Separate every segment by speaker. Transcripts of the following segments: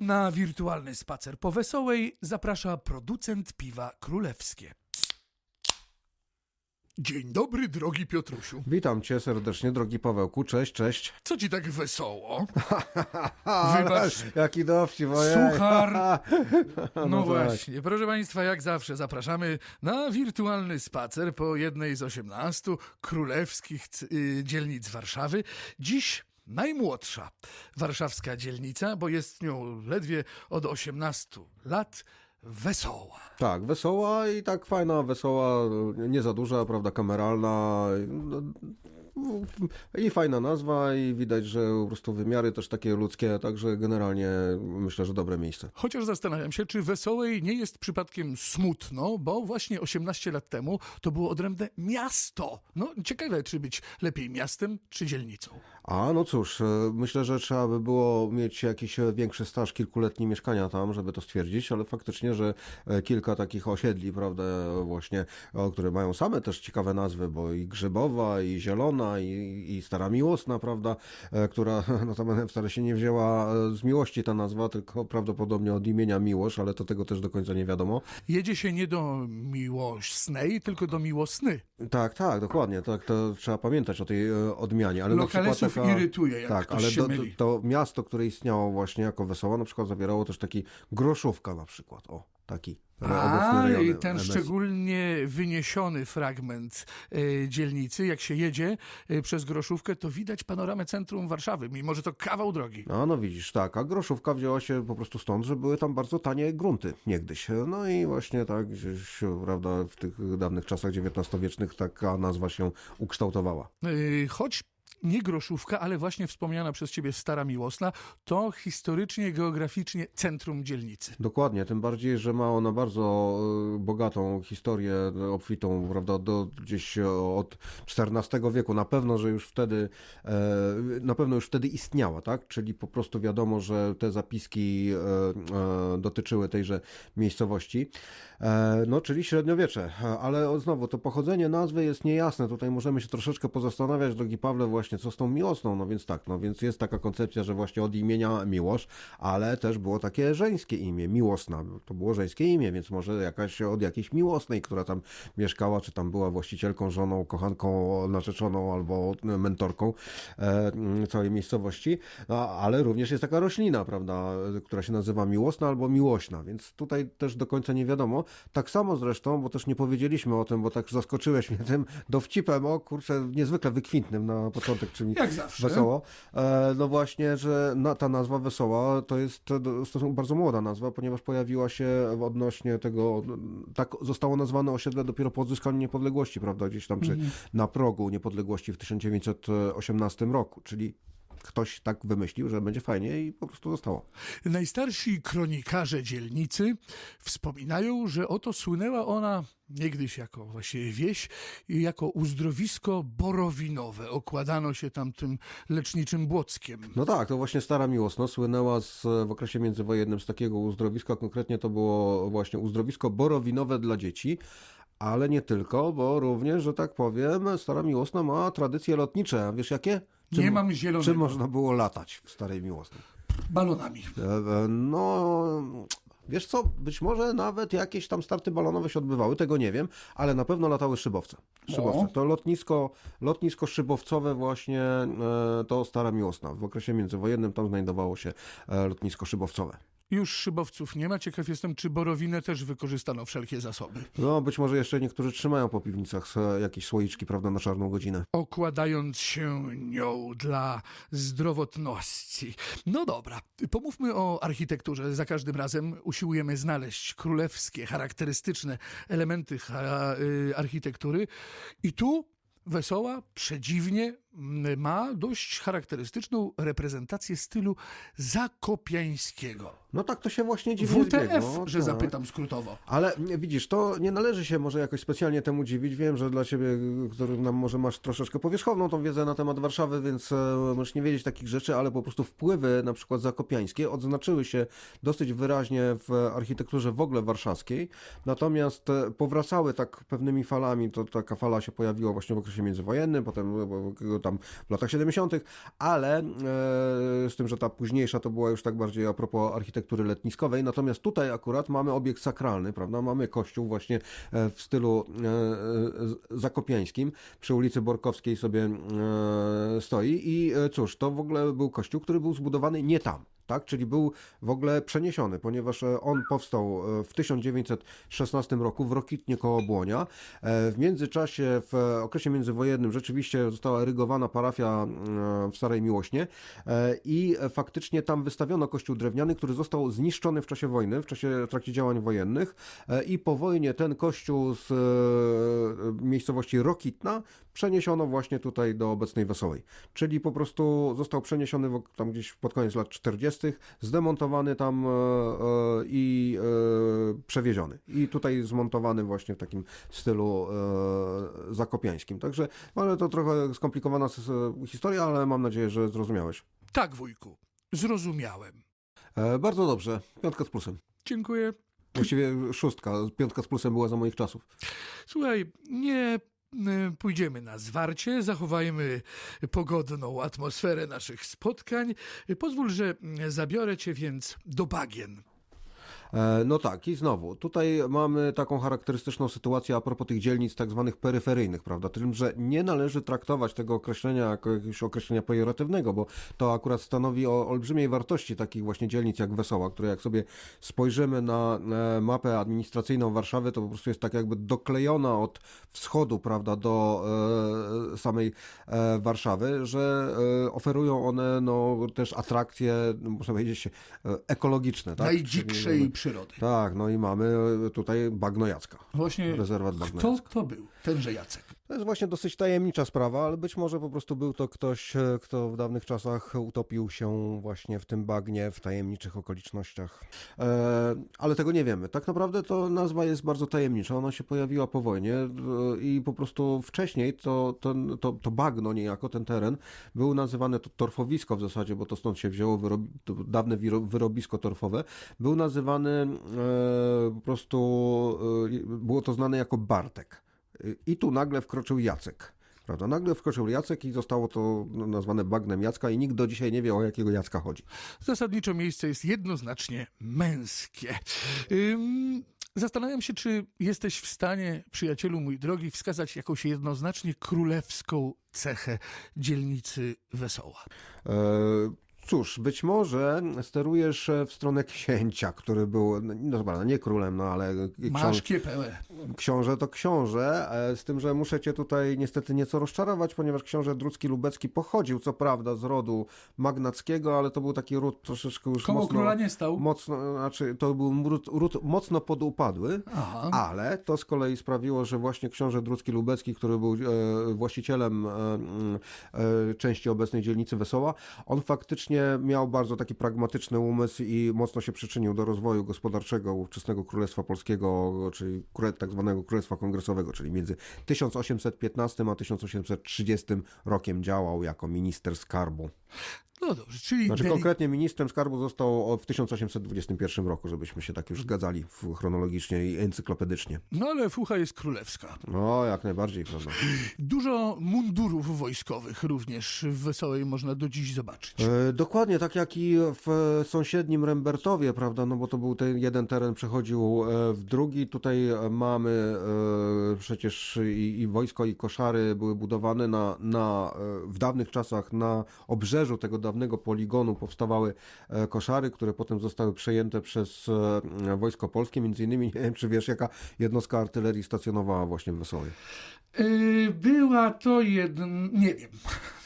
Speaker 1: Na wirtualny spacer po Wesołej zaprasza producent piwa królewskie. Dzień dobry, drogi Piotrusiu.
Speaker 2: Witam cię serdecznie, drogi Pawełku. Cześć, cześć.
Speaker 1: Co ci tak wesoło? Wybacz.
Speaker 2: Jaki dowcip, ojej.
Speaker 1: Suchar. No,
Speaker 2: tak.
Speaker 1: właśnie, proszę Państwa, jak zawsze zapraszamy na wirtualny spacer po jednej z 18 królewskich c- y, dzielnic Warszawy. Dziś najmłodsza warszawska dzielnica, bo jest nią ledwie od 18 lat wesoła.
Speaker 2: Tak, wesoła i tak fajna, wesoła, nie za duża, prawda, kameralna. no, I fajna nazwa i widać, że po prostu wymiary też takie ludzkie, także generalnie myślę, że dobre miejsce.
Speaker 1: Chociaż zastanawiam się, czy Wesołej nie jest przypadkiem smutno, bo właśnie 18 lat temu to było odrębne miasto. No ciekawe, czy być lepiej miastem, czy dzielnicą.
Speaker 2: A no cóż, e, myślę, że trzeba by było mieć jakiś e, większy staż kilkuletni mieszkania tam, żeby to stwierdzić, ale faktycznie, że e, kilka takich osiedli, prawda, właśnie, które mają same też ciekawe nazwy, bo i Grzybowa, i Zielona, i, i Stara Miłosna, prawda, która notabene wcale się nie wzięła z miłości ta nazwa, tylko prawdopodobnie od imienia Miłosz, ale to tego też do końca nie wiadomo.
Speaker 1: Jedzie się nie do miłosnej, tylko do miłosny.
Speaker 2: Tak, tak, dokładnie, tak, to trzeba pamiętać o tej odmianie, ale na przykład Taka...
Speaker 1: irytuje, jak
Speaker 2: Tak,
Speaker 1: ktoś
Speaker 2: ale
Speaker 1: się
Speaker 2: to,
Speaker 1: myli.
Speaker 2: to miasto, które istniało właśnie jako Wesoła, na przykład zawierało też taki groszówka na przykład, o, taki
Speaker 1: A, i ten
Speaker 2: MS.
Speaker 1: szczególnie wyniesiony fragment e, dzielnicy, jak się jedzie e, przez Groszówkę, to widać panoramę centrum Warszawy, mimo że to kawał drogi.
Speaker 2: A no widzisz, tak, a groszówka wzięła się po prostu stąd, że były tam bardzo tanie grunty niegdyś. No i właśnie tak gdzieś, prawda, w tych dawnych czasach XIX-wiecznych taka nazwa się ukształtowała.
Speaker 1: E, Choć nie Groszówka, ale właśnie wspomniana przez ciebie Stara Miłosna, to historycznie, geograficznie centrum dzielnicy.
Speaker 2: Dokładnie, tym bardziej, że ma ona bardzo e, bogatą historię, obfitą, prawda, do gdzieś e, od XIV wieku. Na pewno, że już wtedy, e, na pewno już wtedy istniała, tak? Czyli po prostu wiadomo, że te zapiski e, e, dotyczyły tejże miejscowości. No, czyli średniowiecze, ale znowu to pochodzenie nazwy jest niejasne. Tutaj możemy się troszeczkę pozastanawiać, drogi Pawle, właśnie co z tą miłosną. No więc tak, no więc jest taka koncepcja, że właśnie od imienia Miłosz, ale też było takie żeńskie imię, Miłosna. To było żeńskie imię, więc może jakaś od jakiejś miłosnej, która tam mieszkała, czy tam była właścicielką, żoną, kochanką, narzeczoną albo mentorką e, m, całej miejscowości. No, ale również jest taka roślina, prawda, która się nazywa miłosna albo miłośna, więc tutaj też do końca nie wiadomo. Tak samo zresztą, bo też nie powiedzieliśmy o tym, bo tak zaskoczyłeś mnie tym dowcipem, o kurczę, niezwykle wykwintnym na początek, czyli
Speaker 1: Jak zawsze.
Speaker 2: Wesoło. E, no właśnie, że ta nazwa Wesoła to jest stosunkowo bardzo młoda nazwa, ponieważ pojawiła się odnośnie tego, tak zostało nazwane osiedle dopiero po odzyskaniu niepodległości, prawda, gdzieś tam, czy na progu niepodległości w 1918 roku, czyli ktoś tak wymyślił, że będzie fajnie i po prostu zostało.
Speaker 1: Najstarsi kronikarze dzielnicy wspominają, że oto słynęła ona niegdyś jako właściwie wieś jako uzdrowisko borowinowe. Okładano się tam tym leczniczym błockiem.
Speaker 2: No tak, to właśnie Stara Miłosna słynęła z, w okresie międzywojennym z takiego uzdrowiska, konkretnie to było właśnie uzdrowisko borowinowe dla dzieci, ale nie tylko, bo również, że tak powiem, Stara Miłosna ma tradycje lotnicze. A Wiesz jakie?
Speaker 1: Nie mam zielonego.
Speaker 2: Czym można było latać w Starej Miłosnej?
Speaker 1: Balonami.
Speaker 2: E, e, No, wiesz co, być może nawet jakieś tam starty balonowe się odbywały, tego nie wiem, ale na pewno latały szybowce. Szybowce.
Speaker 1: O.
Speaker 2: To lotnisko, lotnisko szybowcowe właśnie e, to Stara Miłosna. W okresie międzywojennym tam znajdowało się lotnisko szybowcowe.
Speaker 1: Już szybowców nie ma. Ciekaw jestem, czy borowinę też wykorzystano wszelkie zasoby.
Speaker 2: No, być może jeszcze niektórzy trzymają po piwnicach jakieś słoiczki, prawda, na czarną godzinę.
Speaker 1: okładając się nią dla zdrowotności. No dobra, pomówmy o architekturze. Za każdym razem usiłujemy znaleźć królewskie, charakterystyczne elementy y, architektury. I tu Wesoła przedziwnie ma dość charakterystyczną reprezentację stylu zakopiańskiego.
Speaker 2: No tak to się właśnie dziwnie
Speaker 1: WTF,
Speaker 2: zbiegło,
Speaker 1: że
Speaker 2: tak.
Speaker 1: zapytam skrótowo.
Speaker 2: Ale widzisz, to nie należy się może jakoś specjalnie temu dziwić. Wiem, że dla ciebie, który nam może masz troszeczkę powierzchowną tą wiedzę na temat Warszawy, więc e, możesz nie wiedzieć takich rzeczy, ale po prostu wpływy na przykład zakopiańskie odznaczyły się dosyć wyraźnie w architekturze w ogóle warszawskiej. Natomiast e, powracały tak pewnymi falami. To taka fala się pojawiła właśnie w okresie międzywojennym, potem e, tam w latach 70., ale e, z tym, że ta późniejsza to była już tak bardziej a propos architektury letniskowej. Natomiast tutaj akurat mamy obiekt sakralny, prawda? Mamy kościół właśnie e, w stylu e, zakopiańskim. Przy ulicy Borkowskiej sobie stoi i cóż, to w ogóle był kościół, który był zbudowany nie tam. Tak, czyli był w ogóle przeniesiony, ponieważ e, on powstał e, w 1916 roku w Rokitnie koło Błonia. E, W międzyczasie, w okresie międzywojennym rzeczywiście została erygowana parafia w Starej Miłośnie i faktycznie tam wystawiono kościół drewniany, który został zniszczony w czasie wojny, w czasie w trakcie działań wojennych i po wojnie ten kościół z miejscowości Rokitna przeniesiono właśnie tutaj do obecnej Wesołej. Czyli po prostu został przeniesiony tam gdzieś pod koniec lat 40., zdemontowany tam e, e, i e, przewieziony. I tutaj zmontowany właśnie w takim stylu zakopiańskim. Także, no, ale to trochę skomplikowana historia, ale mam nadzieję, że zrozumiałeś.
Speaker 1: Tak, wujku, zrozumiałem.
Speaker 2: Bardzo dobrze. Piątka z plusem.
Speaker 1: Dziękuję.
Speaker 2: Właściwie szóstka. Piątka z plusem była za moich czasów.
Speaker 1: Słuchaj, nie pójdziemy na zwarcie, zachowajmy pogodną atmosferę naszych spotkań. Y, Pozwól, że y, zabiorę cię więc do bagien.
Speaker 2: E, No tak, i znowu, tutaj mamy taką charakterystyczną sytuację a propos tych dzielnic tak zwanych peryferyjnych, prawda? Tym, że nie należy traktować tego określenia jako jakiegoś określenia pejoratywnego, bo to akurat stanowi o olbrzymiej wartości takich właśnie dzielnic jak Wesoła, które jak sobie spojrzymy na e, mapę administracyjną Warszawy, to po prostu jest tak jakby doklejona od wschodu, prawda, do e, samej Warszawy, że oferują one no, też atrakcje, no, można powiedzieć, ekologiczne. Tak?
Speaker 1: Najdzikszej
Speaker 2: Czyli-
Speaker 1: przyrody.
Speaker 2: tak, no i mamy tutaj Bagno Jacka.
Speaker 1: Właśnie,
Speaker 2: Rezerwat Bagno
Speaker 1: kto
Speaker 2: Jacka.
Speaker 1: to był? Tenże Jacek.
Speaker 2: To jest właśnie dosyć tajemnicza sprawa, ale być może po prostu był to ktoś, e, kto w dawnych czasach utopił się właśnie w tym bagnie, w tajemniczych okolicznościach. E, ale tego nie wiemy. Tak naprawdę to nazwa jest bardzo tajemnicza. Ona się pojawiła po wojnie e, i po prostu wcześniej to, to, to, to bagno niejako, ten teren, był nazywany to torfowisko w zasadzie, bo to stąd się wzięło wyrobi, dawne wyrobisko torfowe. Był nazywany po prostu, było to znane jako Bartek. I tu nagle wkroczył Jacek. Prawda? Nagle wkroczył Jacek i zostało to nazwane bagnem Jacka i nikt do dzisiaj nie wie, o jakiego Jacka chodzi.
Speaker 1: Zasadniczo miejsce jest jednoznacznie męskie. Ym, zastanawiam się, czy jesteś w stanie, przyjacielu mój drogi, wskazać jakąś jednoznacznie królewską cechę dzielnicy Wesoła.
Speaker 2: E, cóż, być może sterujesz e, w stronę księcia, który był, no dobra, nie królem, no ale
Speaker 1: Masz kiepę.
Speaker 2: książę to książę, e, z tym, że muszę cię tutaj niestety nieco rozczarować, ponieważ książę Drucki Lubecki pochodził, co prawda, z rodu magnackiego, ale to był taki ród troszeczkę już
Speaker 1: Koło
Speaker 2: mocno...
Speaker 1: króla nie stał.
Speaker 2: Mocno, znaczy to był ród, ród mocno podupadły,
Speaker 1: Aha.
Speaker 2: ale to z kolei sprawiło, że właśnie książę Drucki Lubecki, który był e, właścicielem e, e, części obecnej dzielnicy Wesoła, on faktycznie miał bardzo taki pragmatyczny umysł i mocno się przyczynił do rozwoju gospodarczego ówczesnego Królestwa Polskiego, czyli tak zwanego Królestwa Kongresowego, czyli między 1815 a 1830 rokiem działał jako minister skarbu.
Speaker 1: No dobrze, czyli
Speaker 2: Znaczy konkretnie ministrem skarbu został w 1821 roku, żebyśmy się tak już zgadzali chronologicznie i encyklopedycznie.
Speaker 1: No ale fucha jest królewska.
Speaker 2: No, jak najbardziej, prawda.
Speaker 1: Dużo mundurów wojskowych również w Wesołej można do dziś zobaczyć.
Speaker 2: E, dokładnie, tak jak i w sąsiednim Rembertowie, prawda, no bo to był ten jeden teren przechodził e, w drugi. Tutaj e, mamy e, przecież i, i wojsko, i koszary były budowane na, na, e, w dawnych czasach na obrzeżu tego dawnego poligonu powstawały e, koszary, które potem zostały przejęte przez e, wojsko polskie. Między innymi, nie wiem, czy wiesz, jaka jednostka artylerii stacjonowała właśnie w Wesołej.
Speaker 1: Yy, była to jedna... nie wiem.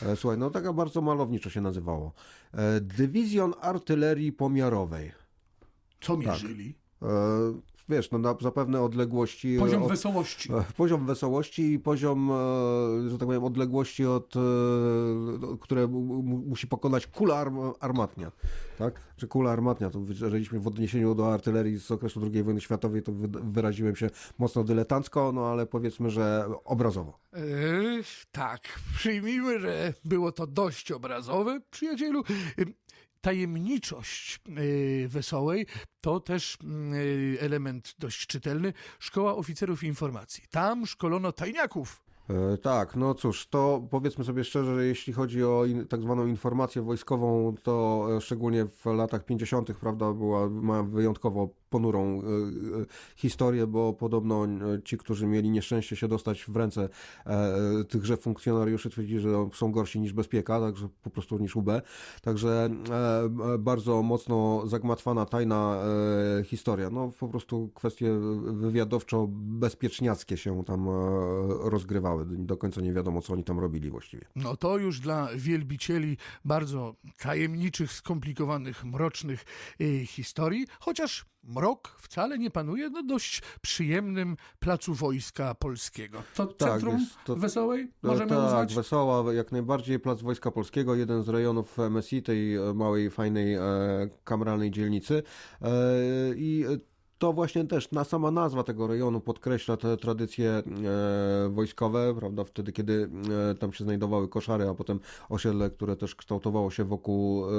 Speaker 2: E, Słuchaj, no taka bardzo malowniczo się nazywało. E, Dywizjon Artylerii Pomiarowej.
Speaker 1: Co mierzyli?
Speaker 2: E, Wiesz, no na zapewne odległości...
Speaker 1: Poziom
Speaker 2: od,
Speaker 1: wesołości.
Speaker 2: Poziom wesołości i poziom, e, że tak powiem, odległości, od, e, no, które mu- mu- musi pokonać kula arm- armatnia. Tak? Czy kula armatnia, to wyraźliśmy w odniesieniu do artylerii z okresu II wojny światowej, to wy- wyraziłem się mocno dyletancko, no ale powiedzmy, że obrazowo.
Speaker 1: Yy, tak, przyjmijmy, że było to dość obrazowe, przyjacielu. Yy, Tajemniczość yy, wesołej to też yy, element dość czytelny. Szkoła Oficerów Informacji. Tam szkolono tajniaków.
Speaker 2: E, Tak, no cóż, to powiedzmy sobie szczerze, że jeśli chodzi o in, tak zwaną informację wojskową, to e, szczególnie w latach 50., prawda, była, ma wyjątkowo ponurą e, historię, bo podobno ci, którzy mieli nieszczęście się dostać w ręce tychże funkcjonariuszy, twierdzili, że są gorsi niż bezpieka, także po prostu niż UB. Także bardzo mocno zagmatwana, tajna historia. No po prostu kwestie wywiadowczo-bezpieczniackie się tam e, rozgrywały. Do końca nie wiadomo, co oni tam robili właściwie.
Speaker 1: No to już dla wielbicieli bardzo tajemniczych, skomplikowanych, mrocznych y, historii, chociaż mrok wcale nie panuje na dość przyjemnym placu Wojska Polskiego. To centrum
Speaker 2: jest to-
Speaker 1: Wesołej
Speaker 2: E,
Speaker 1: możemy
Speaker 2: tak,
Speaker 1: uznać?
Speaker 2: Wesoła, jak najbardziej Plac Wojska Polskiego, jeden z rejonów MSI, tej e, małej, fajnej, e, kameralnej dzielnicy. E, I e, to właśnie też na sama nazwa tego rejonu podkreśla te tradycje e, wojskowe, prawda, wtedy kiedy e, tam się znajdowały koszary, a potem osiedle, które też kształtowało się wokół e,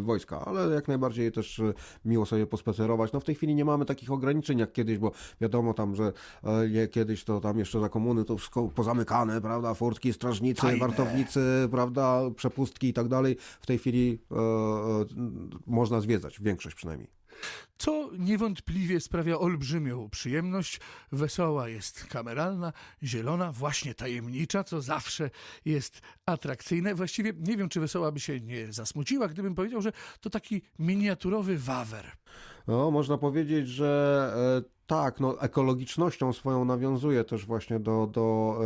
Speaker 2: wojska, ale jak najbardziej też e, miło sobie pospacerować. No w tej chwili nie mamy takich ograniczeń jak kiedyś, bo wiadomo tam, że e, kiedyś to tam jeszcze za komuny to wszystko pozamykane, prawda, furtki, strażnicy,
Speaker 1: Tajne.
Speaker 2: wartownicy, prawda, przepustki i tak dalej. W tej chwili e, e, można zwiedzać, większość przynajmniej.
Speaker 1: Co niewątpliwie sprawia olbrzymią przyjemność. Wesoła jest kameralna, zielona, właśnie tajemnicza, co zawsze jest atrakcyjne. Właściwie nie wiem, czy Wesoła by się nie zasmuciła, gdybym powiedział, że to taki miniaturowy wawer.
Speaker 2: No, można powiedzieć, że e, tak, no, ekologicznością swoją nawiązuje też właśnie do, do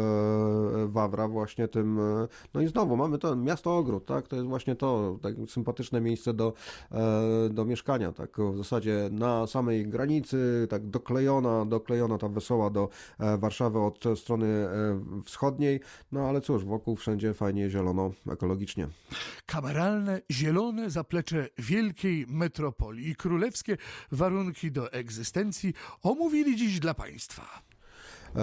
Speaker 2: e, Wawra, właśnie tym, e, no i znowu mamy to miasto ogród, tak, to jest właśnie to, tak sympatyczne miejsce do, e, do mieszkania, tak, w zasadzie na samej granicy, tak doklejona, doklejona ta wesoła do e, Warszawy od strony e, wschodniej, no ale cóż, wokół wszędzie fajnie zielono, ekologicznie.
Speaker 1: Kameralne, zielone zaplecze wielkiej metropolii i królewskie warunki do egzystencji omówili dziś dla Państwa.
Speaker 2: E,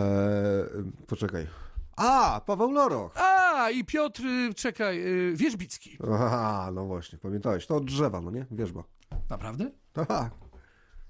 Speaker 2: poczekaj. A, Paweł Loroch!
Speaker 1: A, i Piotr, y, czekaj, y, Wierzbicki.
Speaker 2: Aha, no właśnie, pamiętałeś, to od drzewa, no nie? Wierzba.
Speaker 1: Naprawdę?
Speaker 2: Tak.